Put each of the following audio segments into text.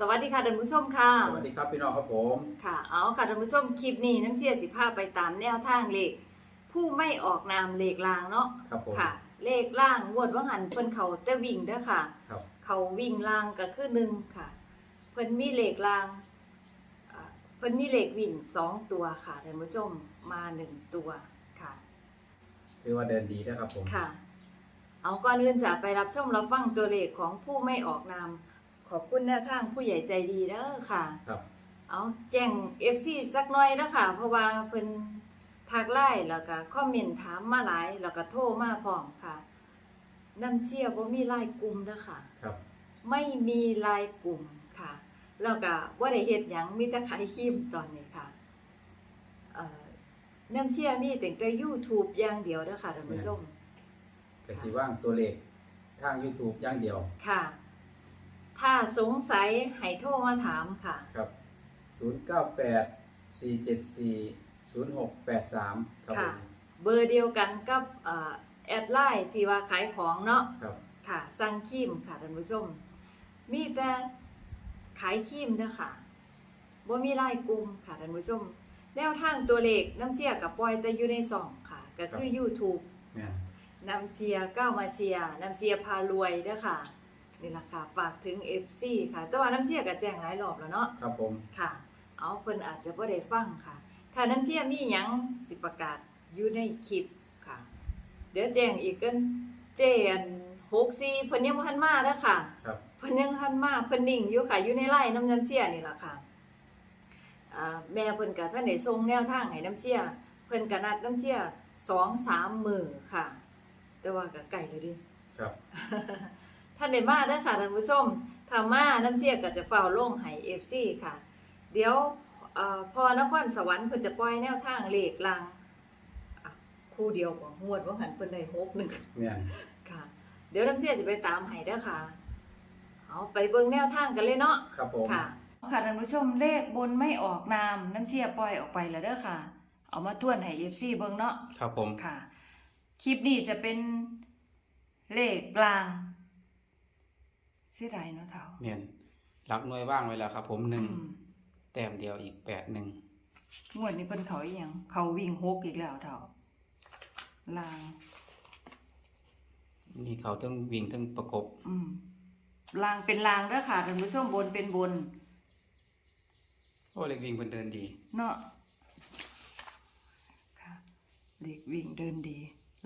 สวัสดีค่ะท่านผู้ชมค่ะสวัสดีครับพี่น้องครับผมค่ะเอาค่ะท่านผู้ชมคลิปนี้น้ำเสียสิภาไปตามแนวทางเลขผู้ไม่ออกนามเลขลางเนาะครับผมค่ะ เลขล่างงวดว่าหันเพิ่นเขาจะวิ่งเด้อค่ะ ครับเขาวิ่งล่างก็คือหนึ่งค่ะ เพิ่นมีเลขล่างอ่าเพิ่นมีเลขวิ่งสองตัวค่ะท่านผู้ชมมาหนึ่งตัวค่ะถือว่าเดินดีนะครับผมค่ะ เอาก่อนอื่นจะไปรับชมรับฟังตัวเลขของผู้ไม่ออกนาม ขอบคุณแนวทางผู้ใหญ่ใจดีเด้อค่ะ ครับเอาแจ้ง FC สักหน่อยนะคะเพราะว่าเพิ่นทักไลน์แล้วก็คอมเมนต์ถามมาหลายแล้วก็โทรมาพร้อมค่ะน้ำเชี่ยบ่มีไลน์กลุ่มเด้อค่ะครับ ไม่มีไลน์กลุ่มค่ะ แล้วก็บ่ได้เฮ็ดหยังมีแต่ขายครีมตอนนี้ค่ะเอ่อน้ำเชี่ยมีแต่แต่ YouTube อย่างเดียวเด้อค่ะท่านผู้ชม แต่สีว่างตัวเลขทาง YouTube อย่างเดียวค่ะ ถ้าสงสัยให้โทรมาถามค่ะ ครับ 098 474 0683 ครับผค่ะ มเบอร์เดียวกันกับเอ่อแอดไลน์ที่ว่าขายของเนาะ ครับ ค่ะสั่งครีมค่ะท่านผู้ชม มีแต่ขายครีมเด้อค่ะบ่มีไลน์กลุ่มค่ะท่านผู้ชม แนวทางตัวเลขน้ำเชียกับปล่อยแต่อยู่ในซองค่ะ ก็คือ YouTube เนี่ยน้ำเชียก้าวมาเชียน้ำเชียพารวยเด้อค่ะ นี่ล่ะค่ะฝากถึง FC ค่ะ แต่ว่าน้ำเชียก็แจ้งหลายรอบแล้วเนาะครับผมค่ะ เอาเพิ่นอาจจะบ่ได้ฟังค่ะ ถ้าน้ำเชี่ยมีหยังสิประกาศอยู่ในคลิปค่ะ เดี๋ยวแจ้งอีกกันเจน64เพิ่นยังบ่ทันมาเด้อค่ะครับ เพิ่นยังบ่ทันมาเพิ่นนิ่งอยู่ค่ะอยู่ในไลน์น้ำน้ำเชี่ยนี่ล่ะค่ะอ่าแม่เพิ่นก็ท่านได้ส่งแนวทางให้น้ำเชี่ยเพิ่นก็นัดน้ำเชี่ย2-3มื้อค่ะ แต่ว่าก็ใกล้แล้วเดิครับ ท่านได้มาเด้อค่ะท่านผู้ชมถ้ามาน้ำเสียก็จะเฝ้าลงให้ FC ค่ะ เดี๋ยวเอ่อพอนครสวรรค์เพิ่นจะปล่อยแนวทางเลขลังอะคู่เดียวก็งวดว่าหันเพิ่นได้6นึงเนี่ยค่ะ เดี๋ยวน้ำเสียจะไปตามให้เด้อค่ะเอาไปเบิ่งแนวทางกันเลยเนาะครับผมค่ะค่ะท่านผู้ชมเลขบนไม่ออกนามน้ำเสียปล่อยออกไปแล้วเด้อค่ะ เอามาทวนให้ FC เบิ่งเนาะครับผมค่ะ คลิปนี้จะเป็นเลขกลางเสียดายเนาะเท่าเมียนรับหน่วยว่างไว้แล้วครับ ผมหนึ่งอืมแต้มเดียวอีกแปดหนึ่งงวดนี้เพิ่นเขาอีหยังเขาวิ่งหกอีกแล้วเท่าลาง นี่เขาต้องวิ่งทั้งประกบ อืมลางเป็นลางเด้อค่ะท่านผู้ชมบนเป็นบน โอ้เล็กวิ่งเพิ่นเดินดี เนาะค่ะเด็กวิ่งเดินดี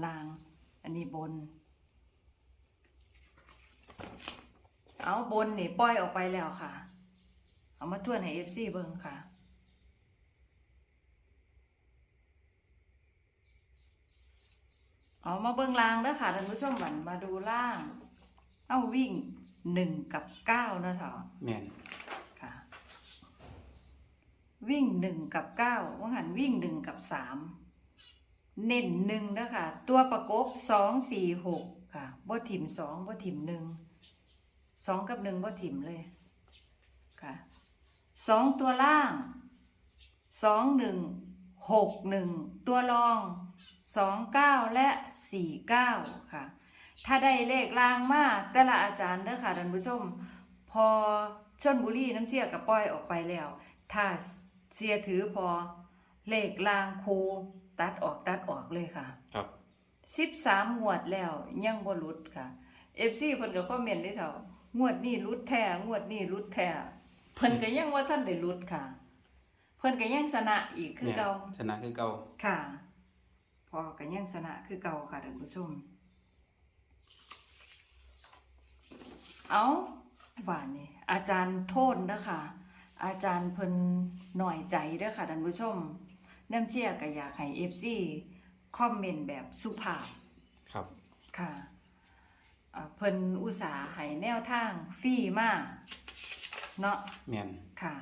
ลาง อันนี้บน เอาบนนี่ปล่อยออกไปแล้วค่ะ เอามาทวนให้เอฟซีเบิ่งค่ะ เอามาเบิ่งล่างเด้อค่ะท่านผู้ชมบันมาดูล่าง เอาวิ่งหนึ่งกับเก้านะเถอะแม่นค่ะ วิ่งหนึ่งกับเก้าว่าหันวิ่งหนึ่งกับสามเน้นหนึ่งนะคะตัวประกบสองสี่หกค่ะบ่ถิ่มสองบ่ถิ่มหนึ่ง สองกับหนึ่งบ่ถิ่มเลยค่ะสองตัวล่างสองหนึ่งหกหนึ่งตัวรองสองเก้าและสี่เก้าค่ะ ถ้าได้เลขล่างมาแต่ละอาจารย์เด้อค่ะท่านผู้ชม พอชนบุรีน้ำเชี่ยกับป้อยออกไปแล้ว ถ้าเสียถือพอเลขลางคูตัดออกตัดออกเลยค่ะ ครับสิบสามงวดแล้วยังบ่หลุดค่ะเอฟซีเพิ่นก็คอมเมนต์ได้เท่า งวดนี้หลุดแท้งวดนี้หลุดแท้เพิ่นก็ยังว่าท่านได้หลุดค่ะ เพิ่นก็ยังชนะอีกคือเก่าแม่นชนะคือเก่าค่ะพอก็ยังชนะคือเก่าค่ะท่านผู้ชม เอาบ้านนี้อาจารย์โทษนะคะอาจารย์เพิ่นหน่อยใจเด้อค่ะท่านผู้ชมน้ำเชี่ยก็อยากให้ FC คอมเมนต์แบบสุภาพ ครับ ค่ะอ่า เพิ่นอุตส่าห์ให้แนวทางฟรีมาเนาะแม่นค่ะ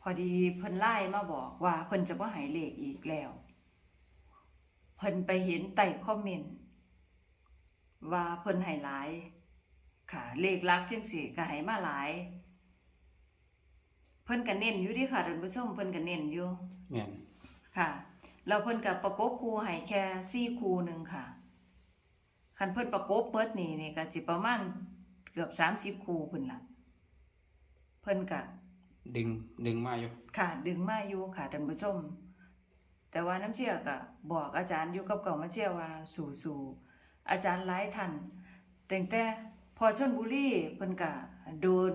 พอดีเพิ่นไล่มาบอกว่าเพิ่นจะบ่ให้เลขอีกแล้ว เพิ่นไปเห็นใต้คอมเมนต์ว่าเพิ่นให้หลาย ค่ะ เลขลักจังสี่ก็ให้มาหลาย เพิ่นก็เน้นอยู่เดิค่ะท่านผู้ชมเพิ่นก็เน้นอยู่แม่นค่ะ แล้วเพิ่นก็ประกบคู่ให้แค่สี่คู่หนึ่งค่ะ คันเพิ่นประกบเปิดนี่นี่ก็สิประมาณเกือบสามสิบ30คู่เพิ่นล่ะเพิ่นก็ดึงดึงมาอยู่ค่ะดึงมาอยู่ค่ะท่านผู้ชม แต่ว่าน้ำเชื่อก็บอกอาจารย์อยู่กับเก่ามาเชื่อว่าสู่สู่อาจารย์หลายท่านแต่งแต่พอชนบุรีเพิ่นก็โดน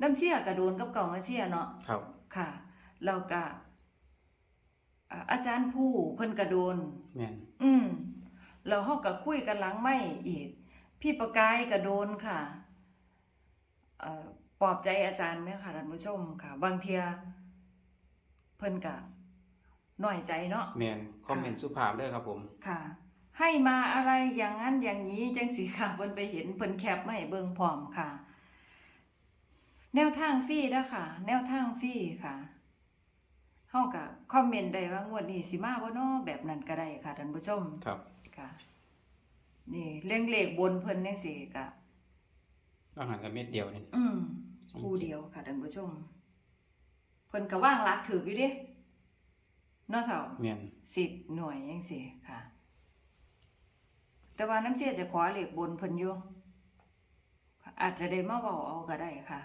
น้ำเชื่อก็โดนกับเก่ามาเชื่อเนาะครับ ค่ะแล้วก็อ่าอาจารย์ผู้เพิ่นก็โดนแม่นอืม แล้วเฮาก็คุยกันหลังไม่อีก พี่ประกายก็โดนค่ะเอ่อปลอบใจอาจารย์ไหมค่ะท่านผู้ชมค่ะ บางเทียเพิ่นก็น้อยใจเนาะแม่นคอมเมนต์สุภาพเด้อครับผมค่ะ ให้มาอะไรอย่างนั้นอย่างนี้จังสิค่ะเพิ่นไปเห็นเพิ่นแคปมาให้เบิ่งพร้อมค่ะ แนวทางฟรีเด้อค่ะ แนวทางฟรีค่ะเฮาก็คอมเมนต์ได้ว่างวดนี้สิมาบ่เนาะแบบนั้นก็ได้ค่ะท่านผู้ชมครับ ค่ะ นี่เลี้ยงเลขบนเพิ่นจังซี่ก็ต้องหันกับเม็ดเดียวนี่อืมคู่เดียวค่ะท่านผู้ชม เพิ่นก็ว่างหลักถืออยู่เด้เนาะเฒ่าแม่น10หน่วยจังซี่ค่ะ แต่ว่าน้ำเสียจะขอเลขบนเพิ่นอยู่อาจจะได้มาเว้าเอาก็ได้ค่ะ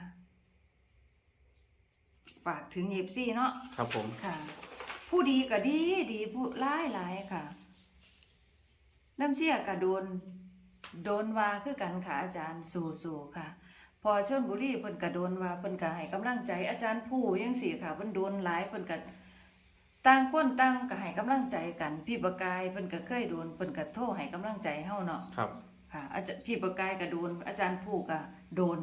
ฝากถึง FC เนาะครับผม ค่ะ ผู้ดีก็ดีดีผู้ร้ายหลายค่ะ น้ำเชี่ยก็โดนโดนว่าคือกันค่ะอาจารย์สู่ๆค่ะ พอชนบุรีเพิ่นก็โดนว่าเพิ่นก็ให้กำลังใจอาจารย์ผู้จังซี่ค่ะเพิ่นโดนหลายเพิ่นก็ต่างคนต่างก็ให้กำลังใจกัน พี่ประกายเพิ่นก็เคยโดนเพิ่นก็โทรให้กำลังใจเฮาเนาะครับค่ะอาจารย์พี่ประกายก็โดน อาจารย์ผู้ก็โดน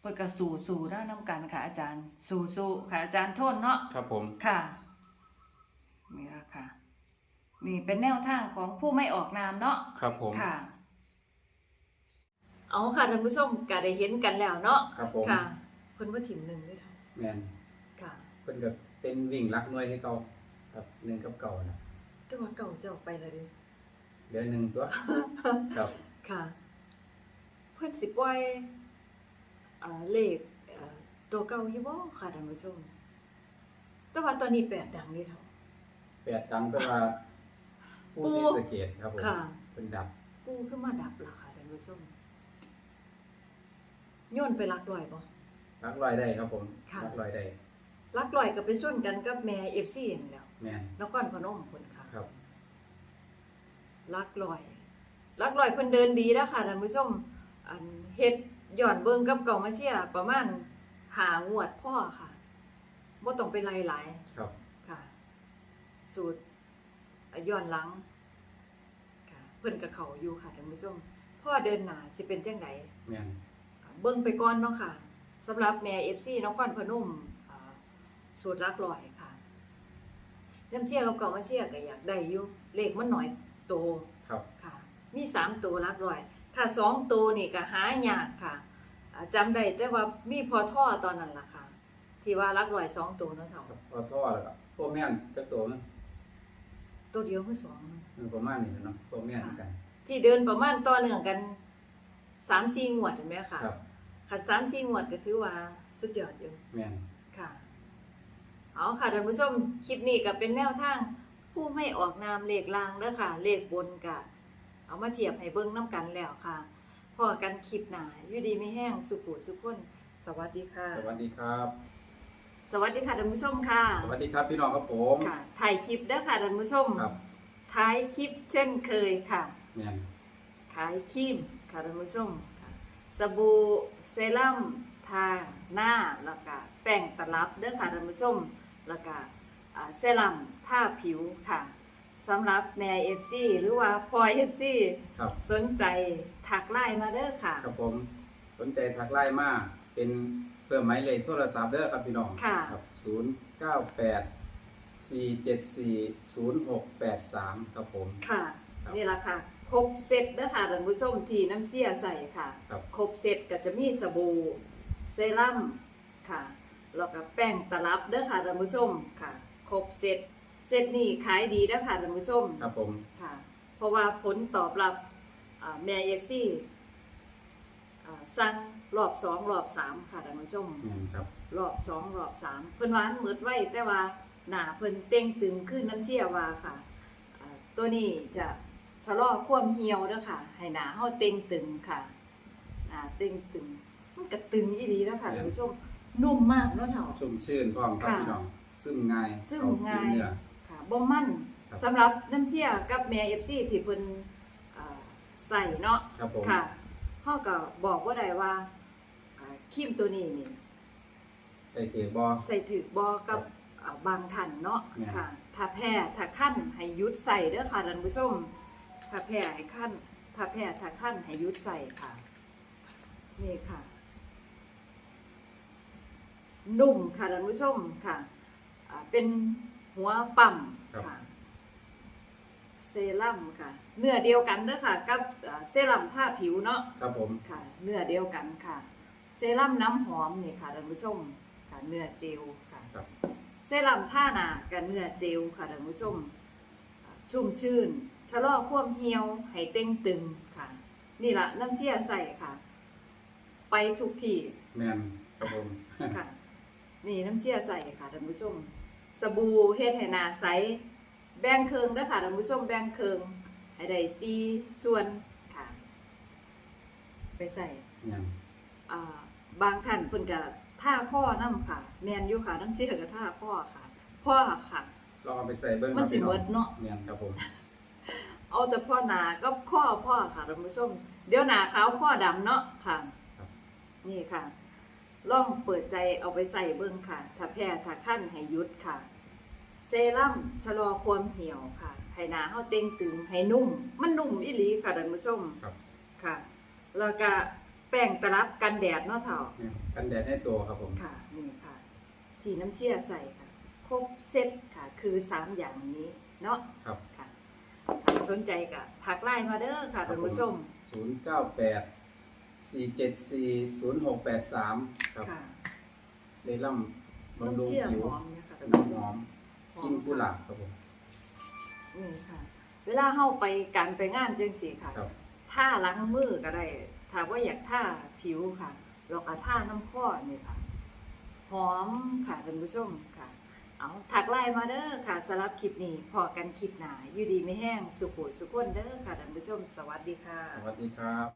เพิ่นก็สู้ๆแล้วนํกันค่ะอาจารย์ สู้ๆค่ะอาจารย์โทษเนาะครับผมค่ะนี่ละค่ะ นี่เป็นแนวทางของผู้ไม่ออกนามเนาะครับผม ค่ะ เอาค่ะท่านผู้ชมก็ได้เห็นกันแล้วเนาะครับผม ค่ะเพิ่นว่าถิ่มหนึ่งด้วยค่ะแม่นค่ะ เพิ่นก็เป็นวิ่งรักหน่วยให้เก่าครับหนึ่งกับเก่านะแต่ว่าเก่าจะออกไปแล้วเดิเหลือหนึ่งตัวครับ ค่ะ เพิ่นสิปล่อยเอ่อเลขเอ่อตัวเก่าอยู่บ่ค่ะท่านผู้ชมแต่ว่าตอนนี้แปดดังนี่เท่า แปดตังแต่ว่า ผู้ศรีสะเกดครับผมค่ะ เป็นดับกูขึ้นมาดับล่ะค่ะท่านผู้ชมโย่นไปรักลอยบ่ รักลอยได้ครับผมค่ะ รักลอยได้ลักลอยก็ไปส่วนกันกับแม่เอฟซีนั่นแหล้วแม่นนครพนมคนค่ะครับลักลอยลักลอยเพิ่นเดินดีแล้วค่ะท่านผู้ชมอันเฮ็ดย้อนเบิ่งกับเก่ามาเชียประมาณหางวดพ่อค่ะบ่ต้องไปไล่หลาย ครับ ค่ะ สูตร ย้อนหลังค่ะเพิ่นกับเขาอยู่ค่ะท่านผู้ชมพ่อเดินหน้าสิเป็นจังไดแม่นเบิ่งไปก่อนเนาะค่ะสำหรับแม่ FC นครพนมอ่าสูตรลักลอยค่ะน้ำเชี่ยกับเก่ามาเชี่ยก็อยากได้อยู่เลขมันน้อยโตครับ ค่ะ มีสามตัวลักลอย ถ้าสองตัวนี่ก็หายากค่ะอ่าจำได้แต่ว่ามีพอท่อตอนนั้นล่ะค่ะ ที่ว่าลักลอยสองตัวเนาะเท่าครับพอท่อแล้วก็พวกแม่นจักตัวนึง ตัวเดียวคือสองเออประมาณนี้เนาะพวกแม่นเหมือนกันที่เดินประมาณต่อเนื่องกันสามสี่งวดเห็นไหมคะครับขัดสามสี่งวดก็ถือว่าสุดยอดอยู่ แม่น ค่ะ เอาค่ะท่านผู้ชม คลิปนี้ก็เป็นแนวทาง ผู้ไม่ออกนามเลขลางเด้อค่ะ เลขบนกะ เอามาเทียบให้เบิ่งน้ำกันแล้วค่ะ พอกันคลิปหนาอยู่ดีไม่แห้งสุขุสุขคน สวัสดีค่ะ สวัสดีครับ สวัสดีค่ะท่านผู้ชมค่ะสวัสดีครับพี่น้องครับผมค่ะถ่ายคลิปเด้อค่ะท่านผู้ชมครับท้ายคลิปเช่นเคยค่ะแม่นขายครีมค่ะท่านผู้ชมค่ะสบู่เซรั่มทาหน้าแล้วก็แป้งตลับเด้อค่ะท่านผู้ชมแล้วก็อ่าเซรั่มทาผิวค่ะสำหรับแม่ FC หรือว่าพลอย FC ครับสสนใจถักไลน์มาเด้อค่ะครับผมสนใจทักไลน์มาเป็นเพิ่มหมายเลขโทรศัพท์เด้อครับพี่น้องค่ะ ครับ098 474 0683ครับผม ค่ะ ครับ นี่ละค่ะ ครบเซตเด้อค่ะท่านผู้ชมที่น้ำเสียใส่ค่ะ ครับ ครบเซตก็จะมีสบู่เซรั่มค่ะแล้วก็แป้งตลับเด้อค่ะท่านผู้ชมค่ะ ครบเซตเซตนี้ขายดีเด้อค่ะท่านผู้ชมครับผม ค่ะ เพราะว่าผลตอบรับอ่าแม่เอฟซี สั่งรอบสองรอบสามค่ะท่านผู้ชม แม่นครับรอบสองรอบสามเพิ่นหวาอันหมืดไว้แต่ว่าหนาเพิ่นเต้งตึงขึ้นน้ำเชี่ยว่าค่ะอ่าตัวนี้จะชะลอความเหี่ยวเด้อค่ะ ให้หนาเฮาเต้งตึงค่ะหนาเต้งตึงมันก็ตึงอีหลีแล้วค่ะท่านผู้ชมนุ่มมากเนาะเฒ่าชุ่มชื่นพร้อมครับค่ะพี่น้องซึมง่ายซึมเข้ง่าย เนื้อ ค่ะบ่มันครับ สำหรับน้ำเชี่ยกับแม่ FC ที่เพิ่นเอ่อใส่เนาะ ครับผม ค่ะ เฮาก็บอกบ่ได้ว่าอ่าครีมตัวนี้นี่ ใส่เถือบอ ใส่ถือบ่กับอ่าบางท่านเนาะแม่น ค่ะ ถ้าแพ้ถ้าคั่นให้หยุดใส่เด้อค่ะท่านผู้ชม ถ้าแพ้ให้คั่นถ้าแพ้ถ้าคั่นให้หยุดใส่ค่ะ นี่ค่ะ นุ่มค่ะท่านผู้ชมค่ะอ่าเป็นหัวปั่มค่ะ เซรั่มค่ะ เนื้อเดียวกันเด้อค่ะ กับอ่าเซรั่มทาผิวเนาะครับผมค่ะ เนื้อเดียวกันค่ะ เซรั่มน้ำหอมนี่ค่ะท่านผู้ชมค่ะเนื้อเจลค่ะครับเซรั่มท่าหนากับเนื้อเจลค่ะท่านผู้ชมอ่าชุ่มชื่นชะลอความเหี่ยวให้เต้งตึงค่ะ นี่ละน้ำเชี่ยใส่ค่ะ ไปทุกที่แมนครับผมค่ะนี่น้ำเชี่ยใส่ค่ะท่านผู้ชม สบู่เฮ็ดให้หน้าใส แบ่งเครืองเด้อค่ะท่านผู้ชมแบ่งเครืองให้ได้ซีส่วนค่ะ ไปใส่เนี่ยอ่าบางท่านเพิ่นก็ท่าพ่อนํค่ะ แม่นอยู่ค่ะน้ำเชี่ยก็ท่าพ่อค่ะ พ่อค่ะ ลองเอาไปใส่เบิ้งคมันรับสิพี่น้เมิองดเนาะ เนี่ยครับผม เอาแต่พ่อหนาก็ข้อพ่อค่ะท่านผู้ชมเดี๋ยวหนาขาวข้อดำเนาะค่ะ ครับ นี่ค่ะลองเปิดใจเอาไปใส่เบิ่งค่ะ ถ้าแพ้ถ้าขั้นให้หยุดค่ะเซ รั่มชะลอความเหี่ยวค่ะให้หนาเฮาเต่งตึงให้นุ่ม มันนุ่มอีหลีค่ะท่านผู้ชมครับ ค่ะ แล้วก็แป้งตลับกันแดดเนาะเฒ่าเนี่ยกันแดดให้ตัวครับผม ค่ะ นี่ค่ะ ที่น้ำเชี่ยใส่ค่ะ ครบเซ็ตค่ะ คือสามอย่างนี้เนาะครับ ค่ะ สนใจก็ทักไลน์มาเด้อค่ะท่านผู้ชม ศูนย์เก้าแปดสี่เจ็ดสี่ศูนย์หกแปดสามครับ ค่ะ เซรั่มบำรุงน้ำเชื่อมผิวหอมเนะคะท่านน้ำผู้ชหอม ม กินกุหลาบครับผม นี่ค่ะ เวลาเข้าไปการไปงานจังสีค่ะครับ ท่าล้างมือก็ได้ถ้าว่าอยากท่าผิวค่ะเราก็ท่าน้ำข้อนี่ค่ะหอมค่ะท่านผู้ชมค่ะ เอาถักไลน์มาเด้อค่ะสำหรับคลิปนี้พอกันคลิปหนาอยู่ดีไม่แห้งสุขุสุขคนเด้อค่ะท่านผู้ชม สวัสดีค่ะ สวัสดีครับ